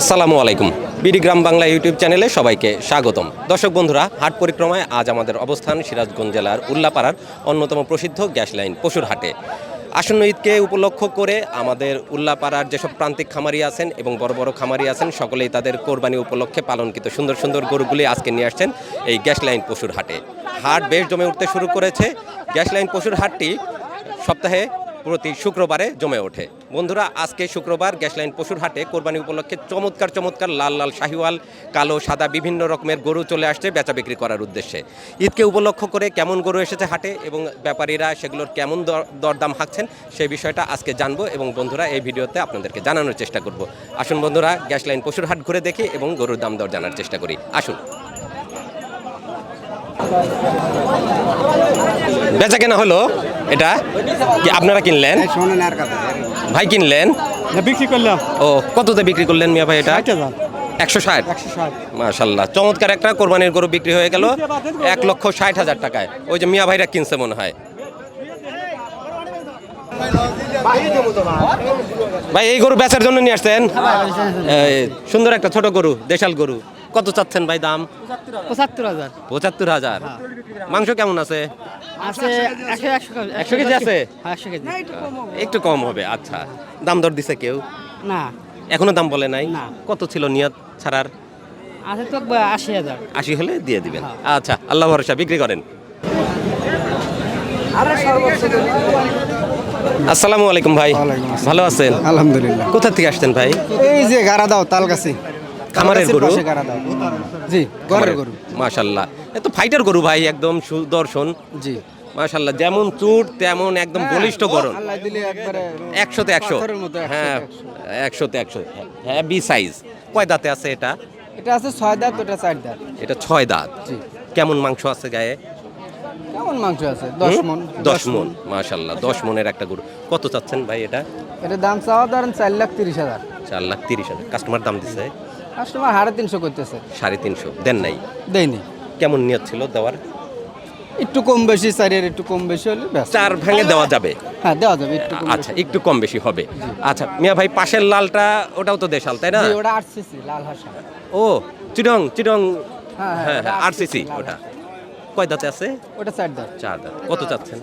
আসসালামু আলাইকুম। বিডি গ্রাম বাংলা ইউটিউব চ্যানেলে সবাইকে স্বাগতম। দর্শক বন্ধুরা, হাট পরিক্রমায় আজ আমাদের অবস্থান সিরাজগঞ্জ জেলার উল্লাপাড়ার অন্যতম প্রসিদ্ধ গ্যাস লাইন পশুর হাটে। আসন্ন ঈদকে উপলক্ষ করে আমাদের উল্লাপাড়ার যেসব প্রান্তিক খামারি আছেন এবং বড় বড় খামারি আছেন, সকলেই তাদের কোরবানি উপলক্ষে পালনকৃত সুন্দর সুন্দর গরুগুলি আজকে নিয়ে আসছেন এই গ্যাস লাইন পশুর হাটে। হাট বেশ জমে উঠতে শুরু করেছে। গ্যাস লাইন পশুর হাটটি সপ্তাহে প্রতি শুক্রবারে জমে ওঠে। বন্ধুরা, আজকে শুক্রবার গ্যাস লাইন পশুর হাটে কোরবানি উপলক্ষে চমৎকার চমৎকার লাল লাল শাহিওয়াল, কালো, সাদা বিভিন্ন রকমের গরু চলে আসছে বেচা বিক্রি করার উদ্দেশ্যে। ঈদকে উপলক্ষ করে কেমন গরু এসেছে হাটে এবং ব্যাপারীরা সেগুলোর কেমন দর- দরদাম হাঁকছেন সেই বিষয়টা আজকে জানব এবং বন্ধুরা, এই ভিডিওতে আপনাদেরকে জানানোর চেষ্টা করব। আসুন বন্ধুরা গ্যাস লাইন পশুর হাট ঘুরে দেখি এবং গরুর দাম দর জানার চেষ্টা করি। আসুন। বেচা কেনা হলো? এটা? কি আপনারা কিনলেন? ভাই কিনলেন? বিক্রি করলাম। ও কততে বিক্রি করলেন মিয়া ভাই এটা? একশো ষাট? মাশাল্লাহ চমৎকার একটা কোরবানির গরু বিক্রি হয়ে গেল। এক লক্ষ ষাট হাজার টাকায়। ওই যে মিয়া ভাইরা কিনছে মনে হয়। ভাই এই গরু বেচার জন্য নিয়ে আসছেন? সুন্দর একটা ছোট গরু দেশাল গরু। কত চাচ্ছেন ভাই দাম? পঁচাত্তর হাজার। পঁচাত্তর হাজার। মাংস কেমন আছে? আছে একশো কেজি আছে? হ্যাঁ, একটু কম হবে। আচ্ছা। দাম দর দিছে কেউ? না। এখনও দাম বলে নাই? কত ছিল নিয়ত ছাড়ার? আশি হাজার। আশি হলে দিয়ে দিবেন। আচ্ছা আল্লাহ ভরসা বিক্রি করেন। আসসালামু আলাইকুম ভাই। ভালো আছেন? আলহামদুলিল্লাহ। কোথা থেকে আসছেন ভাই? এই যে গাড়া দাও তালগাছি। খামারের গরু? জি ঘরের গরু। মাশাল্লাহ। এ তো ফাইটার গরু ভাই একদম সুদর্শন। জি। মাশাল্লাহ যেমন চুট তেমন একদম বলিষ্ঠ গরম একশোতে একশো। হ্যাঁ একশোতে একশো। হ্যাঁ বি সাইজ কয় দাঁতে আছে এটা? এটা আছে ছয় দাঁত ওটা চার দাঁত। এটা ছয় দাঁত। জি। কেমন মাংস আছে গায়ে? কেমন মাংস আছে? দশ? মন। দশ মন মাশাল্লাহ দশ মনের একটা গরু। কত চাচ্ছেন ভাই এটা? এটা দাম চাওয়া ধরেন চার লাখ তিরিশ হাজার। চার লাখ তিরিশ হাজার। কাস্টমার দাম দিছে। কাস্টমার সাড়ে তিনশো করতেছে। সাড়ে তিনশো। দেন নাই? দেয়নি। কেমন নিয়ত ছিল দেওয়ার? একটু কম বেশি চারের একটু কম বেশি হলে ব্যাস চার ভেঙে দেওয়া যাবে? হ্যাঁ দেওয়া যাবে একটু কম আচ্ছা একটু কম বেশি হবে। আচ্ছা মিয়া ভাই পাশের লালটা ওটাও তো দেশাল তাই না। জি, ওটা আটসিসি লাল হাসা ও চিরং চিরং হ্যাঁ, হ্যাঁ, হ্যাঁ হ্যাঁ ওটা আর সিসি লাল ওটা। কয় দাঁতে আছে? ওটা চার দাঁত। চার দাঁত। কত চাচ্ছেন?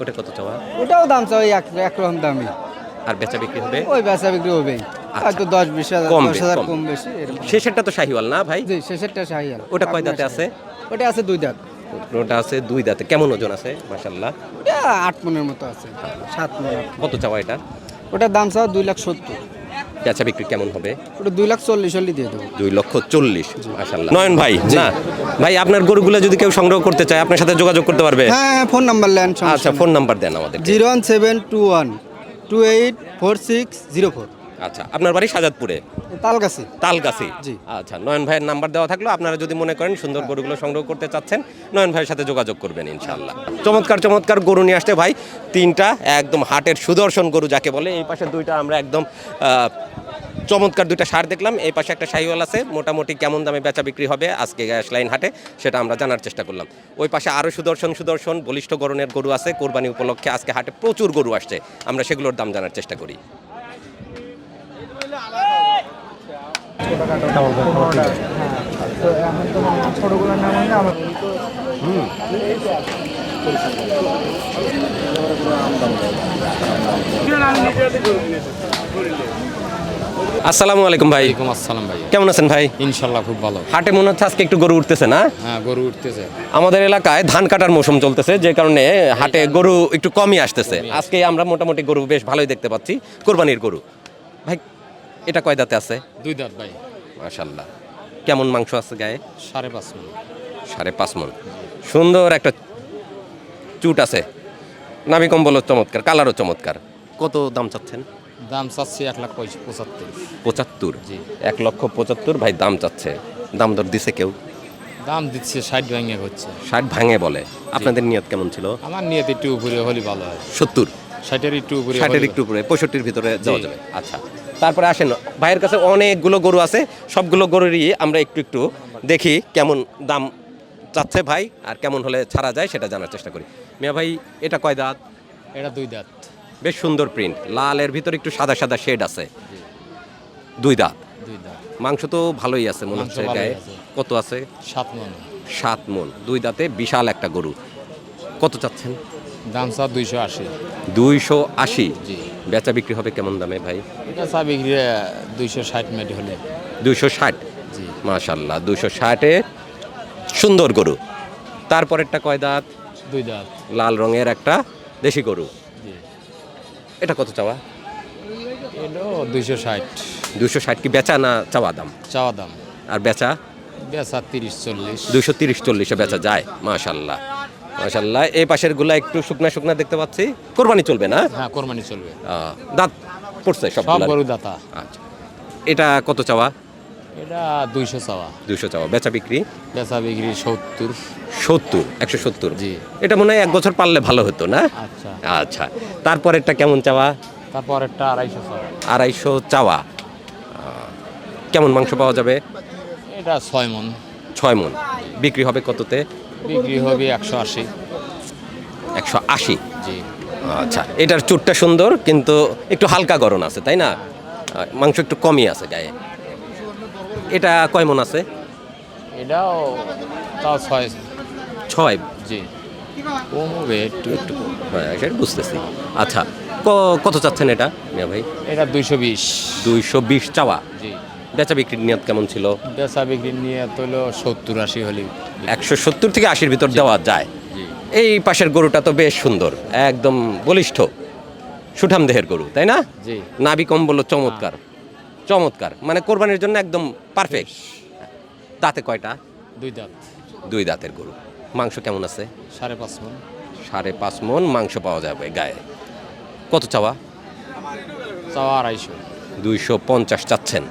ওটা কত চাওয়া? ওটাও দাম চাও ওই এক একরকম দামই আর বেচা বিক্রি হবে? ওই বেচা বিক্রি হবেই। হয়তো দশ বিশ হাজার কম দশ হাজার কম। বেশি শেষেরটা তো শাহিওয়াল না ভাই? জি শেষেরটা শাহিয়াল ওটা কয় দাঁতে আছে? ওটা আছে দুই দাঁত। ওটা আছে দুই দাঁতে। কেমন ওজন আছে মাশাল্লাহ আট মনের মতো আছে সাত মন কত চাওয়া এটা? ওটার দাম চাও দুই লাখ সত্তর। বেচা বিক্রি কেমন হবে? ওটা দুই লাখ চল্লিশ হলে দিয়ে দেবো। দুই লক্ষ চল্লিশ মাশাল্লাহ নয়ন ভাই না? ভাই আপনার গরুগুলো যদি কেউ সংগ্রহ করতে চায় আপনার সাথে যোগাযোগ করতে পারবে? হ্যাঁ হ্যাঁ ফোন নাম্বার নেন আচ্ছা ফোন নাম্বার দেন আমাদের zero one seven two one two eight four six zero four. আচ্ছা আপনার বাড়ি সাজাদপুরে? তালগাছি। তালগাছি। জি। আচ্ছা নয়ন ভাইয়ের নাম্বার দেওয়া থাকল আপনারা যদি মনে করেন সুন্দর গরুগুলো সংগ্রহ করতে চাচ্ছেন নয়ন ভাইয়ের সাথে যোগাযোগ করবেন ইনশাল্লাহ চমৎকার চমৎকার গরু নিয়ে আসতে ভাই। তিনটা একদম হাটের সুদর্শন গরু যাকে বলে এই পাশে দুইটা আমরা একদম আহ, চমৎকার দুইটা সার দেখলাম। এই পাশে একটা শাহিওয়াল আছে মোটামুটি কেমন দামে বেচা বিক্রি হবে আজকে গ্যাস লাইন হাটে সেটা আমরা জানার চেষ্টা করলাম। ওই পাশে আরও সুদর্শন সুদর্শন বলিষ্ঠ গরনের গরু আছে কোরবানি উপলক্ষে আজকে হাটে প্রচুর গরু আসছে আমরা সেগুলোর দাম জানার চেষ্টা করি। আসসালামু আলাইকুম ভাই। আসসালাম ভাই। কেমন আছেন ভাই? ইনশাল্লাহ খুব ভালো। হাটে মনে হচ্ছে আজকে একটু গরু উঠতেছে না? হ্যাঁ গরু উঠতেছে। আমাদের এলাকায় ধান কাটার মৌসুম চলতেছে যে কারণে হাটে গরু একটু কমই আসতেছে। আজকে আমরা মোটামুটি গরু বেশ ভালোই দেখতে পাচ্ছি কোরবানির গরু। ভাই এটা কয় দাঁতে আছে? দুই দাঁত ভাই। মাশাল্লাহ কেমন মাংস আছে গায়ে? সাড়ে পাঁচ মিনিট সাড়ে পাঁচ মন। সুন্দর একটা চুট আছে। নাভি কম্বলও চমৎকার কালারও চমৎকার। কত দাম চাচ্ছেন? দাম চাচ্ছি এক লাখ পঁচাত্তর। পঁচাত্তর? জি। এক লক্ষ পঁচাত্তর ভাই দাম চাচ্ছে। দাম দর দিছে কেউ? দাম দিচ্ছে ষাট ভাঙে হচ্ছে। ষাট ভাঙে বলে। আপনাদের নিয়ত কেমন ছিল? আমার নিয়ত একটু উপরে হলে ভালো হয়। সত্তর। ষাটের একটু উপরে ষাটের একটু উপরে পঁয়ষট্টির ভিতরে যাওয়া যাবে। আচ্ছা। তারপরে আসেন ভাইয়ের কাছে অনেকগুলো গরু আছে সবগুলো গরুরই আমরা একটু একটু দেখি কেমন দাম চাচ্ছে ভাই আর কেমন হলে ছাড়া যায় সেটা জানার চেষ্টা করি। মিয়া ভাই এটা কয় দাঁত? এটা দুই দাঁত। বেশ সুন্দর প্রিন্ট লালের ভিতরে একটু সাদা সাদা শেড আছে। দুই দাঁত? দুই দাঁত। মাংস তো ভালোই আছে মনে হচ্ছে গায়ে। কত আছে? সাত মন। সাত মন। দুই দাঁতে বিশাল একটা গরু। কত চাচ্ছেন? দাম চা দুইশো আশি। দুইশো আশি। জি। বেচা বিক্রি হবে কেমন দামে ভাই? এটা চা বিক্রি দুইশো ষাট মেট হলে। দুইশো ষাট? জি। মাশাল্লাহ দুশো ষাটে সুন্দর গরু। তারপরেরটা কয় দাঁত? দুই দাঁত। লাল রঙের একটা দেশি গরু। এটা কত চাওয়া? দুইশো ষাট। দুশো ষাট কি বেচা না চাওয়া দাম? চাওয়া দাম। আর বেচা? বেচা তিরিশ চল্লিশ। দুশো তিরিশ চল্লিশে বেচা যায় মাশাল্লাহ মাশাল্লাহ এই পাশেরগুলা একটু শুকনা শুকনা দেখতে পাচ্ছি। কোরবানি চলবে না? হ্যাঁ কোরবানি চলবে। দাঁত পড়ছে সব সব গরু দাতা আচ্ছা। এটা কত চাওয়া? এটা দুইশো চাওয়া। দুশো চাওয়া। বেচা বিক্রি? বেচা বিক্রি সত্তর। সত্তর একশো সত্তর? জি। এটা মনে হয় এক বছর পারলে ভালো হতো না? আচ্ছা। আচ্ছা। তারপরেরটা কেমন চাওয়া? তারপর একটা আড়াইশো চাওয়া। আড়াইশো চাওয়া। কেমন মাংস পাওয়া যাবে? এটা ছয় মন। ছয় মন। বিক্রি হবে কততে? বিক্রি হবে একশো আশি। একশো আশি? জি। আচ্ছা এটার চুটটা সুন্দর কিন্তু একটু হালকা গরম আছে তাই না? মাংস একটু কমই আছে গায়ে। এটা কয় মন আছে? এটাও তাও ছয়। ছয়? জি। কম হবে একটু একটু হ্যাঁ সেটা বুঝতেছি। আচ্ছা কত চাচ্ছেন এটা মিয়া ভাই? এটা দুইশো বিশ। দুইশো বিশ চাওয়া। জি। বেচা বিক্রির নিয়ত কেমন ছিল? বেচা বিক্রি নিয়ে তো সত্তর আশি হলে একশো সত্তর থেকে আশির ভিতর দেওয়া যায়। এই পাশের গরুটা তো বেশ সুন্দর একদম বলিষ্ঠ সুঠাম দেহের গরু তাই না? জি। নাভি কম্বল চমৎকার চমৎকার মানে কোরবানির জন্য একদম পারফেক্ট দাঁতে কয়টা? দুই দাঁত। দুই দাঁতের গরু। মাংস কেমন আছে? সাড়ে পাঁচ মন। সাড়ে পাঁচ মন মাংস পাওয়া যাবে গায়ে। কত চাওয়া? চাওয়া আড়াইশো। দুইশো পঞ্চাশ চাচ্ছেন।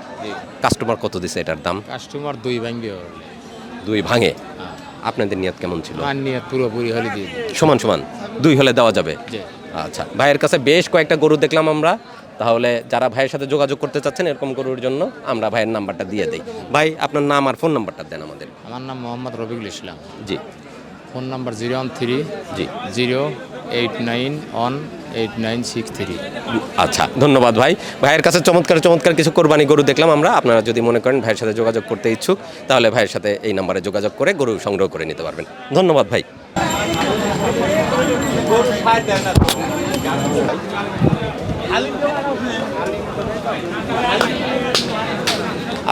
কাস্টমার কত দিছে এটার দাম? কাস্টমার দুই ভাঙ্গে দুই ভাঙে? হ্যাঁ। আপনাদের নিয়ত কেমন ছিল? মান নিয়ে পুরোপুরি হলে দিয়ে সমান সমান। দুই হলে দেওয়া যাবে? আচ্ছা ভাইয়ের কাছে বেশ কয়েকটা গরু দেখলাম আমরা। তাহলে যারা ভাইয়ের সাথে যোগাযোগ করতে চাচ্ছেন এরকম গরুর জন্য আমরা ভাইয়ের নাম্বারটা দিয়ে দিই। ভাই আপনার নাম আর ফোন নাম্বারটা দেন আমাদের। আমার নাম মোহাম্মদ রবিকুল ইসলাম। জি। Phone number zero one three জি। Zero eight nine one eight nine six three. আচ্ছা ধন্যবাদ ভাই। ভাইয়ের কাছে চমৎকার চমৎকার কিছু কোরবানি গরু দেখলাম আমরা। আপনারা যদি মনে করেন ভাইয়ের সাথে যোগাযোগ করতে ইচ্ছুক তাহলে ভাইয়ের সাথে এই নাম্বারে যোগাযোগ করে গরু সংগ্রহ করে নিতে পারবেন। ধন্যবাদ ভাই।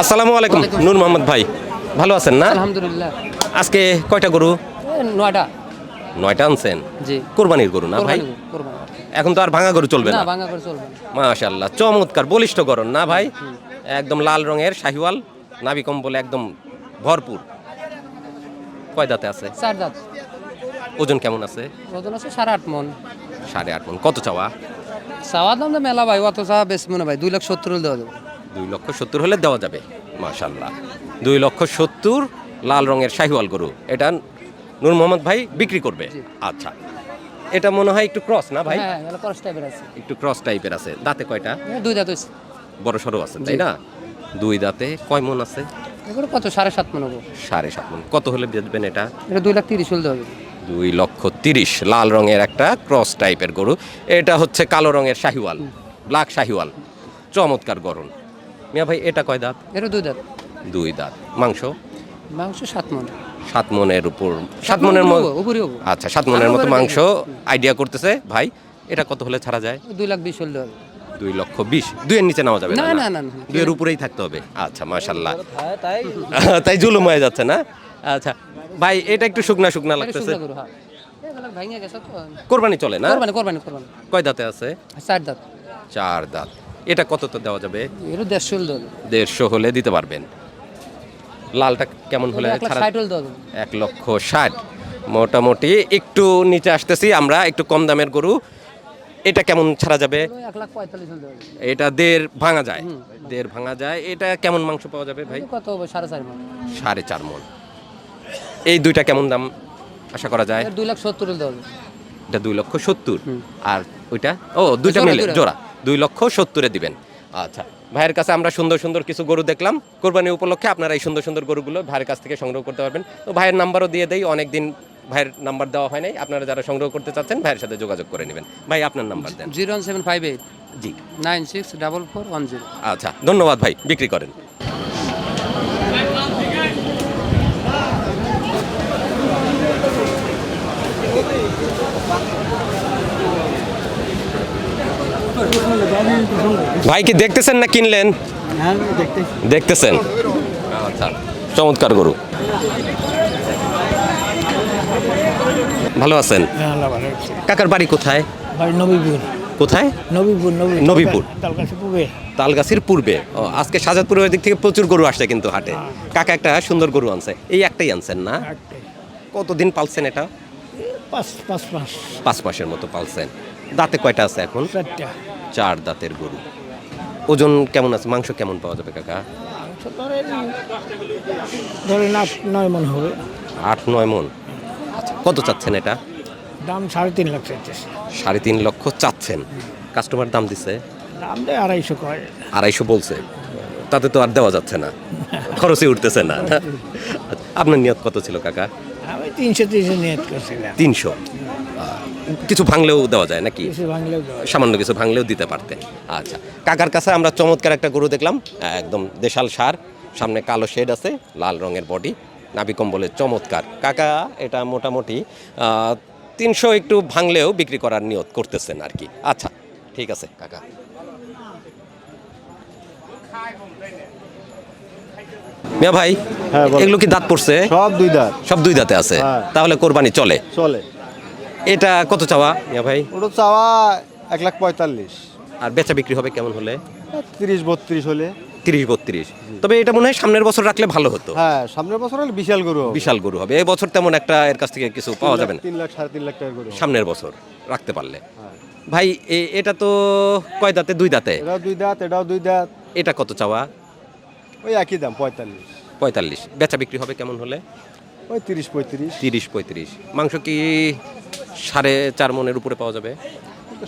আসসালামু আলাইকুম নূর মোহাম্মদ ভাই। ভালো আছেন না? আলহামদুলিল্লাহ। আজকে কয়টা গরু? নয়টা। নয়টা আনছেন? জি। কোরবানির গরু না ভাই। এখন তো আর ভাঙা গরু চলবে না ভাঙা করে চলবে না। মাশাল্লাহ চমৎকার বলিষ্ঠ গরম না ভাই? একদম লাল রঙের শাহিওয়াল নাভি কম্বলে একদম ভরপুর। কয় দাঁতে আছে? চার দাঁত। ওজন কেমন আছে? ওজন আছে সাড়ে আট মন। সাড়ে আট মন। কত চাওয়া? চাওয়ার দাম তো মেলা ভাই অত চাওয়া বেশি মনে ভাই দুই লাখ সত্তর হলে দেওয়া যাবে। দুই লক্ষ সত্তর হলে দেওয়া যাবে মাশাল্লাহ দুই লক্ষ সত্তর লাল রঙের শাহিওয়াল গরু। এটা নূর মোহাম্মদ ভাই বিক্রি করবে? আচ্ছা। এটা মনে হয় একটু ক্রস না ভাই? হ্যাঁ টাইপের আছে। একটু ক্রস টাইপের আছে। দাঁতে কয়টা? দুই দাঁত বড় সড়ো আছে তাই না? দুই দাঁতে কয় মন আছে? এগুলো কত? সাড়ে সাত মন হব। সাড়ে সাত মন। কত হলে বেচবেন এটা? এটা দুই লাখ তিরিশ হলে যাবে দুই লক্ষ তিরিশ। লাল রঙের একটা ক্রস টাইপের গরু। এটা হচ্ছে কালো রঙের শাহিওয়াল। ব্ল্যাক শাহিওয়াল। চমৎকার গরম মিয়া ভাই এটা কয় দাঁত? এটা দুই দাঁত। দুই দাঁত। মাংস? মাংস সাত মন। সাত মনের উপর সাত মনের মতো আচ্ছা সাত মনের মতো মাংস আইডিয়া করতেছে ভাই এটা কত হলে ছাড়া যায়? দুই লাখ বিশ হলে দুই লক্ষ বিশ। দুইয়ের নিচে নেওয়া যাবে না, না না। দুইয়ের উপরেই থাকতে হবে। আচ্ছা মাশাল্লাহ তাই? তাই জুলুম হয়ে যাচ্ছে না? আচ্ছা ভাই এটা একটু শুকনা শুকনা লাগতেছে। হ্যাঁ। কোরবানি চলে না? কোরবানি কোরবানি কোরবানি। কয় দাঁতে আছে? চার দাঁত। চার দাঁত। এটা কত তো দেওয়া যাবে? এটা দেড়শো দেওয়া যাবে। দেড়শো হলে দিতে পারবেন। লালটা কেমন হলে? এক লক্ষ ষাট। মোটামুটি একটু নিচে আসতেছি আমরা একটু কম দামের গরু। এটা কেমন ছাড়া যাবে। এটা দেড় ভাঙা যায়। দেড় ভাঙা যায়। এটা কেমন মাংস পাওয়া যাবে ভাই? কত হবে? সাড়ে চার মন। সাড়ে চার মন। এই দুইটা কেমন দাম আশা করা যায়? দুই লাখ সত্তর এটা দুই লক্ষ সত্তর। আর ওইটা? ও দুইটা মিলে জোড়া। জোড়া। দুই লক্ষ সত্তরে দিবেন। আচ্ছা। ভাইয়ের কাছে আমরা সুন্দর সুন্দর কিছু গরু দেখলাম। কোরবানি উপলক্ষে আপনারা এই সুন্দর সুন্দর গরুগুলো ভাইয়ের কাছ থেকে সংগ্রহ করতে পারবেন। তো ভাইয়ের নাম্বারও দিয়ে দেয় অনেক দিন ভাইয়ের নাম্বার দেওয়া হয় নাই। আপনারা যারা সংগ্রহ করতে চাচ্ছেন ভাইয়ের সাথে যোগাযোগ করে নেবেন। ভাই আপনার নাম্বার দেন। Zero one seven five eight জি। Nine six double four one zero. আচ্ছা ধন্যবাদ ভাই বিক্রি করেন। ভাই কি দেখতেছেন না কিনলেন? হ্যাঁ দেখতেছেন? আচ্ছা চমৎকার গরু। ভালো আছেন? কাকার বাড়ি কোথায়? নবীপুর। কোথায়? নবীপুর নবী নবীপুর। তালগাছির পূর্বে। ও, আজকে সাজাদপুরের দিক থেকে প্রচুর গরু আসছে কিন্তু হাটে। কাকা একটা সুন্দর গরু আনছে। এই একটাই আনছেন না? কতদিন পালছেন এটা? পাঁচ পাঁচ পাঁচ পাঁচ মাসের মতো পালছেন। দাঁতে কয়টা আছে এখন? চারটা। চার দাঁতের গরু। ওজন কেমন আছে? মাংস কেমন পাওয়া যাবে কাকা? ধরেন আট নয় মন হবে। আট নয় মন। আচ্ছা কত চাচ্ছেন এটা? দাম সাড়ে তিন লাখ চাইতেছে। সাড়ে তিন লক্ষ চাচ্ছেন। কাস্টমার দাম দিছে? দাম দেয় আড়াইশো কয়। আড়াইশো বলছে। তাতে তো আর দেওয়া যাচ্ছে না। খরচই উঠতেছে না। আপনার নিয়ত কত ছিল কাকা? আমি তিনশো তিনশো নিয়ত করছিলাম। তিনশো। কিছু ভাঙলেও দেওয়া যায় নাকি। সামান্য কিছু ভাঙলেও দিতে পারতেন আচ্ছা কাকার কাছে আমরা চমৎকার একটা গরু দেখলাম একদম দেশাল সার সামনে কালো শেড আছে লাল রঙের বডি নাবি কম্বলের চমৎকার। কাকা এটা মোটামুটি তিনশো একটু ভাঙলেও বিক্রি করার নিয়ত করতেছেন আর কি। আচ্ছা ঠিক আছে কাকা। মিয়া ভাই হ্যাঁ, এগুলো কি দাঁত পড়ছে? সব দুই দাঁত। সব দুই দাঁতে আছে? হ্যাঁ। তাহলে কোরবানি চলে? চলে। এটা কত চাওয়া? মিয়া ভাই? ওটা চাওয়া এক লাখ পঁয়তাল্লিশ। আর বেচা বিক্রি হবে কেমন হলে? তিরিশ বত্রিশ হলে। তিরিশ বত্রিশ। তবে এটা মনে হয় সামনের বছর রাখলে ভালো হতো। হ্যাঁ সামনের বছর হলে বিশাল গরু হবে। বিশাল গরু হবে। এই বছর তেমন একটা এর কাছ থেকে কিছু পাওয়া যাবে না। তিন লাখ সাড়ে তিন লাখ টাকার গরু সামনের বছর রাখতে পারলে। হ্যাঁ। ভাই এ- এটা তো কয় দাঁতে? দুই দাঁতে? এটাও দুই দাঁত এটাও দুই দাঁত। এটা কত চাওয়া? ওই একই দাম পঁয়তাল্লিশ। পঁয়তাল্লিশ। বেচা বিক্রি হবে কেমন হলে? ওই তিরিশ পঁয়ত্রিশ। তিরিশ পঁয়ত্রিশ। মাংস কি সাড়ে চার মনের উপরে পাওয়া যাবে?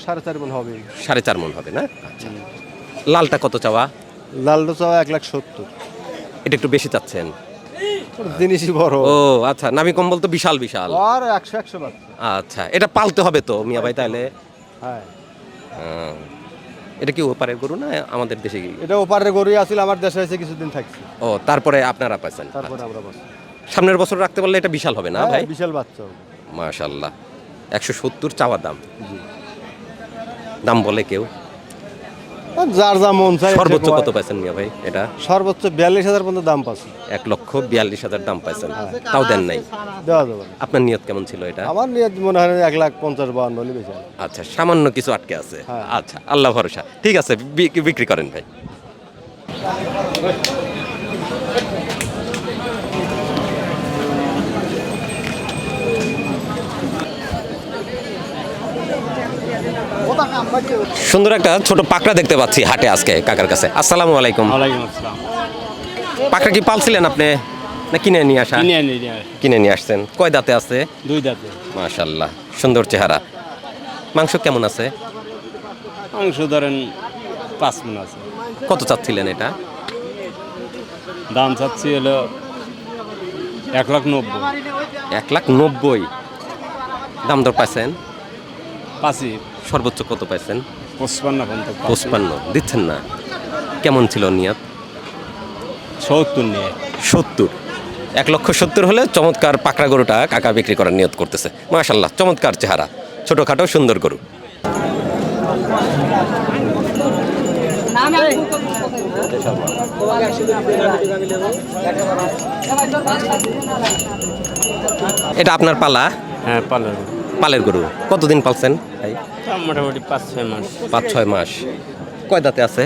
সাড়ে চার মন হবে সাড়ে চার মন হবে না? আচ্ছা লালটা কত চাওয়া? লালটা চাওয়া এক লাখ সত্তর। এটা একটু বেশি চাচ্ছেন। জিনিসই বড়। ও আচ্ছা নামি কম্বল তো বিশাল বিশাল। আর একশো একশো আচ্ছা এটা পালতে হবে তো মিয়া ভাই তাহলে? হ্যাঁ। এটা কি ওপারের গরু না আমাদের দেশে? কি? এটা ওপারের গরুই আসলে আমার দেশে এসে কিছুদিন থাকছে। ও তারপরে আপনারা পাইছেন। তারপরে আমরা সামনের বছর রাখতে পারলে এটা বিশাল হবে না হ্যাঁ, ভাই? বিশাল বাচ্চা মাশাল্লাহ। একশো সত্তর চাওয়া দাম। দাম বলে কেউ। যার যা মন চাই সর্বোচ্চ কত পাইছেন মিয়া ভাই এটা? সর্বোচ্চ বিয়াল্লিশ হাজার পর্যন্ত দাম পাচ্ছি। এক লক্ষ বিয়াল্লিশ হাজার দাম পাইছেন। তাও দেন নাই। দেওয়া যাবে আপনার নিয়ত কেমন ছিল এটা? আমার নিয়ে মনে হয় এক লাখ পঞ্চাশ বাউন্ন বেশি আচ্ছা সামান্য কিছু আটকে আছে। হ্যাঁ। আচ্ছা আল্লাহ ভরসা। ঠিক আছে বিক্রি করেন ভাই। সুন্দর একটা ছোট পাকড়া দেখতে পাচ্ছি হাটে আজকে কাকার কাছে। আসসালামু আলাইকুম। পাকড়া কি পালছিলেন আপনি? না কিনে নিয়ে আসা? কিনে নিয়ে আসছেন। কয় দাঁতে আছে? দুই দাঁতে। মাশাল্লাহ সুন্দর চেহারা। মাংস কেমন আছে? মাংস ধরেন পাঁচ মন আছে। কত চাচ্ছিলেন এটা? দাম চাচ্ছি হলো এক লাখ নব্বই। এক লাখ নব্বই। দাম দর পাইছেন? পাঁচি সর্বোচ্চ কত পাইছেন? পঁচপান্ন পঁচপান্ন। দিচ্ছেন না। কেমন ছিল নিয়ত? সত্তর নিয়ে। সত্তর। এক লক্ষ সত্তর হলে চমৎকার পাকড়া গরুটা কাকা বিক্রি করার নিয়ত করতেছে। মাশাল্লাহ চমৎকার চেহারা। ছোটোখাটো সুন্দর গরু। এটা আপনার পালা? হ্যাঁ পালের পালের গরু কতদিন পালছেন? ভাই? মোটামুটি পাঁচ ছয় মাস। পাঁচ ছয় মাস। কয় দাঁতে আছে?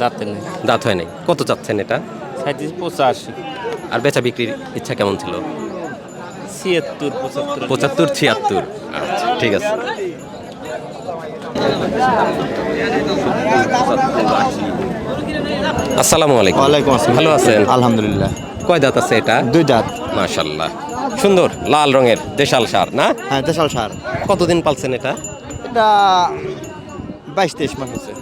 দাঁতে নেই। দাঁত হয় নাই। কত চাচ্ছেন এটা? সাঁত্রিশ পঁচাশি। আর বেচা বিক্রির ইচ্ছা কেমন ছিল? ছিয়াত্তর পঁচাত্তর। পঁচাত্তর ছিয়াত্তর। আচ্ছা ঠিক আছে। আসসালামু আলাইকুম। ওয়ালাইকুম আসসালাম। ভালো আছেন? আলহামদুলিল্লাহ। কয় দাঁত আছে এটা? দুই দাঁত। মাশাল্লাহ সুন্দর লাল রঙের দেশাল সার না? হ্যাঁ দেশাল সার। কতদিন পালছেন এটা? এটা বাইশ তেইশ মাস হচ্ছে।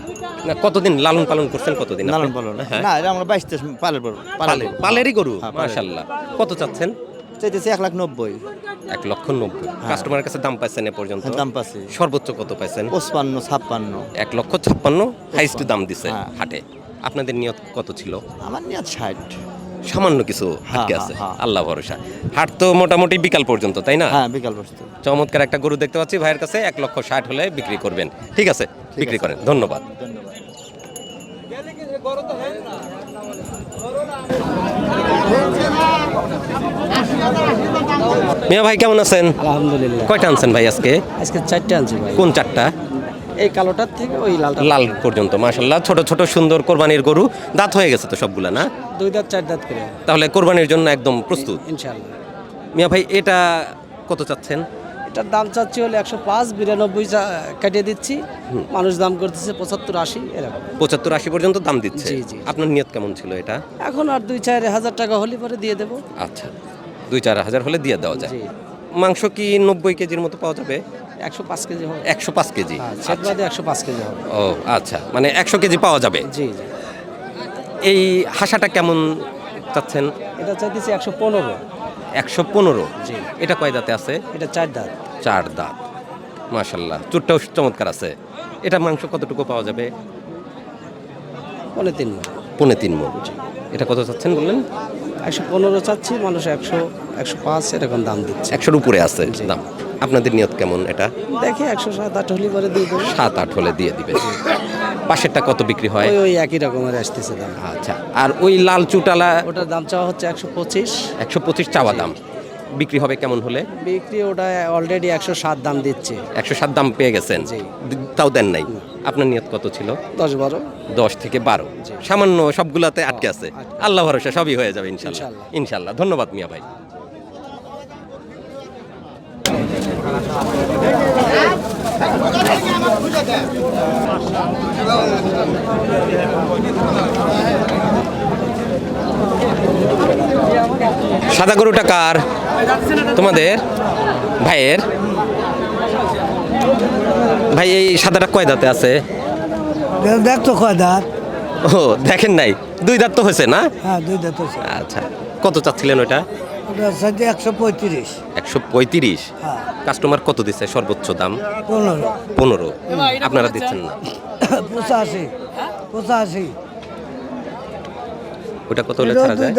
না কতদিন লালন পালন করছেন কতদিন? লালন পালন হ্যাঁ। না এটা আমরা বাইশ তেইশ পালের পালে পালেরই গরু? হ্যাঁ, মাশাল্লাহ কত চাচ্ছেন? চাইতেছি এক লাখ নব্বই। এক লক্ষ নব্বই। কাস্টমারের কাছে দাম পাইছেন এ পর্যন্ত? হ্যাঁ, দাম পাচ্ছি সর্বোচ্চ কত পাইছেন? পঁচপান্ন ছাপ্পান্ন। এক লক্ষ ছাপ্পান্ন হাইস্ট দাম দিছে হ্যাঁ। হাটে। আপনাদের নিয়ত কত ছিল? আমার নিয়ত ষাট। সামান্য কিছু হ্যাঁ, আটকে হ্যাঁ, আছে। হ্যাঁ। আল্লাহ ভরসা। হাট তো মোটামুটি বিকাল পর্যন্ত তাই না? হ্যাঁ বিকাল বস্তু চমৎকার একটা গরু দেখতে পাচ্ছি ভাইয়ের কাছে এক লক্ষ ষাট হলে বিক্রি করবেন। ঠিক আছে। বিক্রি করেন। ধন্যবাদ। মিয়া ভাই কেমন আছেন? আলহামদুলিল্লাহ। কয়টা আনছেন ভাই আজকে? আজকে চারটে আনছি ভাই। কোন চারটা? এই কালোটার থেকে ওই লালটা লাল পর্যন্ত মাশাল্লাহ ছোট ছোট সুন্দর কোরবানির গরু। দাঁত হয়ে গেছে তো সবগুলা না? দুই দাঁত চার দাঁত করে। তাহলে কোরবানির জন্য একদম প্রস্তুত। ইনশাল্লাহ মিয়া ভাই এটা কত চাচ্ছেন? এটার দাম চাচ্ছি হলে একশো পাঁচ বিরানব্বই কাটিয়ে দিচ্ছি। মানুষ দাম করতেছে পঁচাত্তর আশি এরকম। পঁচাত্তর আশি পর্যন্ত দাম দিচ্ছে। আপনার নিয়ত কেমন ছিল এটা? এখন আর দুই চার হাজার টাকা হলে পরে দিয়ে দেবো। আচ্ছা দুই চার হাজার হলে দিয়ে দেওয়া যায়। মাংস কি নব্বই কেজির মতো পাওয়া যাবে? একশো পাঁচ কেজি হবে। একশো পাঁচ কেজি? হ্যাঁ সেট বাদে একশো পাঁচ কেজি হবে। ও আচ্ছা। মানে একশো কেজি পাওয়া যাবে? জি জি। এই হাসাটা কেমন চাচ্ছেন? এটা চাইতেছি একশো পনেরো। একশো পনেরো? জি। এটা কয় দাঁতে আছে? এটা চার দাঁত। চার দাঁত। মাশাল্লাহ চুটটাও চমৎকার আছে। এটা মাংস কতটুকু পাওয়া যাবে? পনেরো তিন মণ। পৌনে তিন মন এটা কত চাচ্ছেন বললেন? একশো পনেরো চাচ্ছি মানুষ একশো একশো পাঁচ এরকম দাম দিচ্ছে। একশোর উপরে আছে দাম। আপনাদের নিয়ত কেমন এটা? দেখি একশো সাত আট হলে পরে দিয়ে দেবো। সাত আট হলে দিয়ে দিবে। পাশেরটা কত বিক্রি হয়? ওই ওই একই রকমের আসতেছে দাম। আচ্ছা আর ওই লাল চুটালা ওটার দাম চাওয়া হচ্ছে একশো পঁচিশ। একশো পঁচিশ চাওয়া দাম। বিক্রি হবে কেমন হলে? বিক্রি ওটা অলরেডি একশো সাত দাম দিচ্ছে। একশো সাত দাম পেয়ে গেছেন। তাও দেন নাই। আপনার নিয়ত কত ছিল? দশ বারো। দশ থেকে বারো। সামান্য সবগুলাতে আটকে আছে। আল্লাহ ভরসা সবই হয়ে যাবে ইনশাল্লাহ। ইনশাল্লাহ। ধন্যবাদ মিয়া ভাই। সাদা গরুটা কার? তোমাদের? ভাইয়ের? ভাই এই সাদাটা কয় দাঁতে আছে? দেখ তো কয় দাঁত। ও দেখেন নাই। দুই দাঁত তো হয়েছে না? হ্যাঁ দুই দাঁত আচ্ছা। কত চাচ্ছিলেন ওটা ওটা একশো পঁয়ত্রিশ। একশো পঁয়ত্রিশ? হ্যাঁ। কাস্টমার কত দিচ্ছে সর্বোচ্চ দাম? পনেরো। পনেরো। আপনারা দিচ্ছেন না পঁচাশি। পঁচাশি। ওটা কত হলে ছাড়া যায়?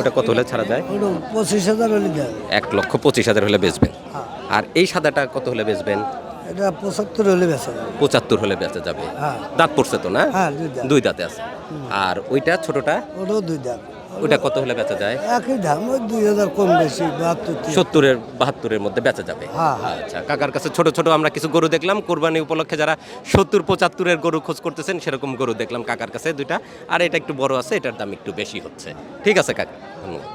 ওটা কত হলে ছাড়া যায়? পঁচিশ হাজার হলে এক লক্ষ পঁচিশ হাজার হলে বেচবেন। হ্যাঁ। আর এই সাদাটা কত হলে বেচবেন? এটা পঁচাত্তর হলে বেচা যাবে। পঁচাত্তর হলে বেচা যাবে। হ্যাঁ। দাঁত পড়ছে তো না? হ্যাঁ, দুই দুই দাঁতে আছে। আর ওইটা ছোটটা? ওটাও দুই দাঁত। ওইটা কত হলে বেচা যায়? একই দাম ওই দুই হাজার কম বেশি বাহাত্তর এর সত্তরের বাহাত্তরের মধ্যে বেচা যাবে। হ্যাঁ, হ্যাঁ। আচ্ছা কাকার কাছে ছোট ছোট আমরা কিছু গরু দেখলাম। কোরবানি উপলক্ষে যারা সত্তর পঁচাত্তরের গরু খোঁজ করতেছেন সেরকম গরু দেখলাম কাকার কাছে দুইটা। আর এটা একটু বড় আছে এটার দাম একটু বেশি হচ্ছে। ঠিক আছে কাকা ধন্যবাদ।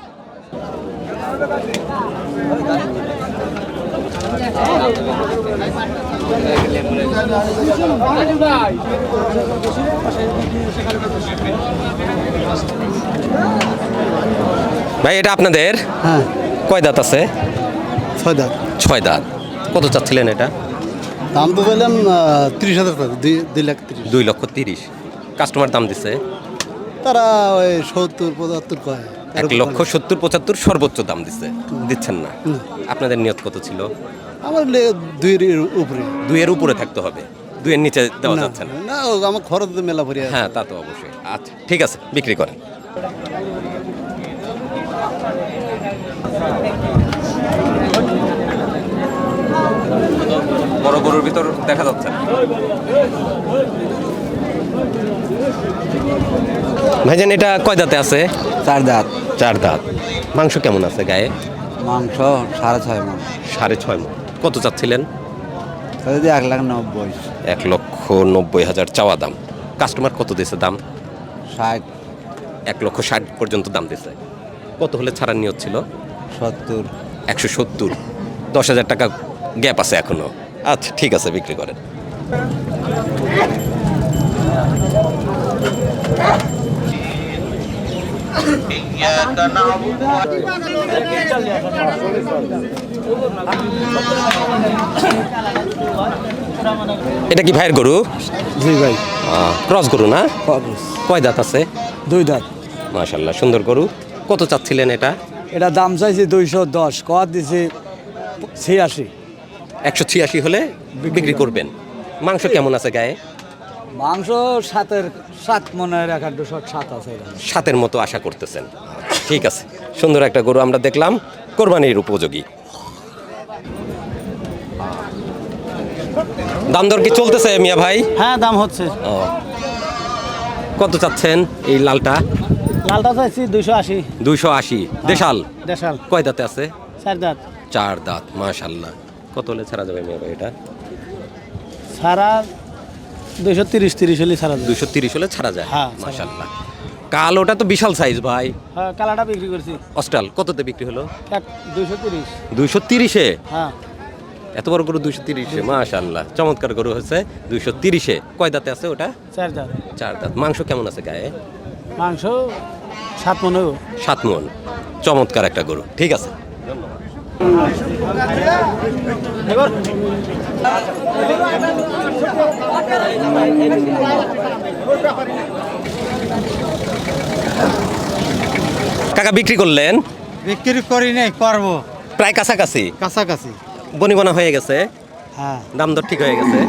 ভাই এটা আপনাদের? হ্যাঁ। কয় দাঁত আছে? ছয় দাঁত। ছয় দাঁত। কত চাচ্ছিলেন এটা? দাম তো পেলাম তিরিশ হাজার টাকা দুই দুই লাখ তিরিশ। দুই লক্ষ তিরিশ। কাস্টমার দাম দিছে। তারা ওই সত্তর পঁচাত্তর কয়? এক লক্ষ সত্তর পঁচাত্তর সর্বোচ্চ দাম দিচ্ছে। দিচ্ছেন না। আপনাদের নিয়ত কত ছিল? আমার দুইয়ের উপরে। দুইয়ের উপরে থাকতে হবে। দুইয়ের নিচে দেওয়া যাচ্ছে না। না আমার খরচ তো মেলা ভরি হ্যাঁ তা তো অবশ্যই। আচ্ছা ঠিক আছে বিক্রি করেন। বড় গরুর ভিতর দেখা যাচ্ছে না। ভাইজান এটা কয় দাঁতে আছে? চার দাঁত। চার দাঁত। মাংস কেমন আছে গায়ে? মাংস সাড়ে ছয় মাস সাড়ে ছয় মণ কত চাচ্ছিলেন? যদি এক লাখ নব্বই। এক লক্ষ নব্বই হাজার চাওয়া দাম। কাস্টমার কত দিয়েছে দাম? ষাট। এক লক্ষ ষাট পর্যন্ত দাম দিয়েছে। কত হলে ছাড়ার নিয়ত ছিল? সত্তর। একশো সত্তর। দশ হাজার টাকা গ্যাপ আছে এখনও আচ্ছা ঠিক আছে বিক্রি করেন। এটা কি ভাইয়ের গরু? জি ভাই। ক্রস গরু না? কয় দাঁত আছে? দুই দাঁত। মাশাল্লাহ সুন্দর গরু। কত চাচ্ছিলেন এটা? এটা দাম চাইছি দুইশো দশ কত দিছি ছিয়াশি। একশো ছিয়াশি হলে বিক্রি করবেন। মাংস কেমন আছে গায়ে? মাংস সাতের সাত মনের এক দুশো সাত আছে সাতের মতো আশা করতেছেন। ঠিক আছে সুন্দর একটা গরু আমরা দেখলাম কোরবানির উপযোগী। দাম দর কি চলতেছে মিয়া ভাই? হ্যাঁ দাম হচ্ছে। ও। কত চাচ্ছেন এই লালটা? লালটা চাইছি দুইশো আশি। দুইশো আশি দেশাল? দেশাল। কয় দাঁতে আছে? চার দাঁত। চার দাঁত মাশাল্লাহ কত হলে ছাড়া যাবে মিয়া ভাই এটা? ছাড়া দুইশো তিরিশ তিরিশ হলে ছাড়া দুইশো তিরিশ হলে ছাড়া যায় হ্যাঁ। মাশাল্লাহ কালোটা তো বিশাল সাইজ ভাই। হ্যাঁ কালাটা বিক্রি করছি। অস্টাল কততে বিক্রি হলো? দুইশো তিরিশ। দুইশো তিরিশে? হ্যাঁ। এত বড় গরু দুইশো তিরিশে মাশাল্লাহ চমৎকার গরু হচ্ছে দুইশো তিরিশে। কয় দাঁতে আছে ওটা? চার দাঁত। চার দাঁত। মাংস কেমন আছে গায়ে? মাংস সাত মনে সাত মন। চমৎকার একটা গরু। ঠিক আছে। কাকা বিক্রি করলেন? বিক্রি করি নাই করব প্রায় কাছাকাছি? কাছাকাছি। বনিবনা হয়ে গেছে। হ্যাঁ। দাম দর ঠিক হয়ে গেছে।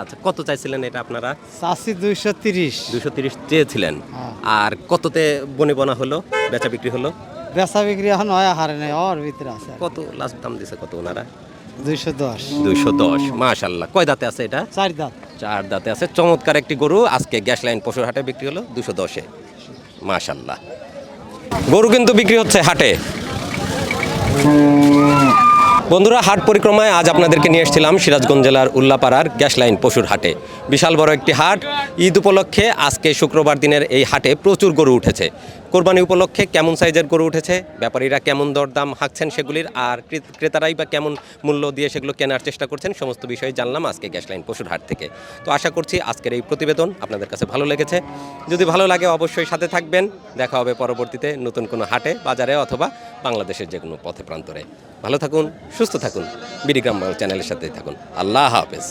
আচ্ছা কত চাইছিলেন এটা আপনারা? চাষি দুইশো তিরিশ। দুইশো তিরিশ চেয়েছিলেন। হ্যাঁ। আর কততে বনিবনা হলো বেচা বিক্রি হলো? বেচা বিক্রি এখন হয় হারে নাই ওর ভিতরে আছে কত লাস্ট দাম দিছে কত ওনারা? দুইশো দশ। মাশাল্লাহ। কয় দাঁতে আছে এটা? চার দাঁত। চার দাঁতে আছে। চমৎকার একটি গরু। আজকে গ্যাস লাইন পশুর হাটে বিক্রি হলো দুশো দশে মাশাল্লাহ। গরু কিন্তু বিক্রি হচ্ছে হাটে। বন্ধুরা হাট পরিক্রমায় আজ আপনাদেরকে নিয়ে এসেছিলাম সিরাজগঞ্জ জেলার উল্লাপাড়ার গ্যাস লাইন পশুর হাটে। বিশাল বড় একটি হাট। ঈদ উপলক্ষে আজকে শুক্রবার দিনের এই হাটে প্রচুর গরু উঠেছে। কোরবানি উপলক্ষে কেমন সাইজের গরু উঠেছে, ব্যাপারীরা কেমন দরদাম হাঁকছেন সেগুলির, আর ক্রেতারাই বা কেমন মূল্য দিয়ে সেগুলো কেনার চেষ্টা করছেন সমস্ত বিষয়ে জানলাম আজকে গ্যাসলাইন পশুর হাট থেকে। তো আশা করছি আজকের এই প্রতিবেদন আপনাদের কাছে ভালো লেগেছে। যদি ভালো লাগে অবশ্যই সাথে থাকবেন। দেখা হবে পরবর্তীতে নতুন কোনো হাটে, বাজারে অথবা বাংলাদেশের যে কোনো পথে প্রান্তরে। ভালো থাকুন, সুস্থ থাকুন বিডিগ্রাম বাংলা চ্যানেলের সাথেই থাকুন। আল্লাহ হাফেজ।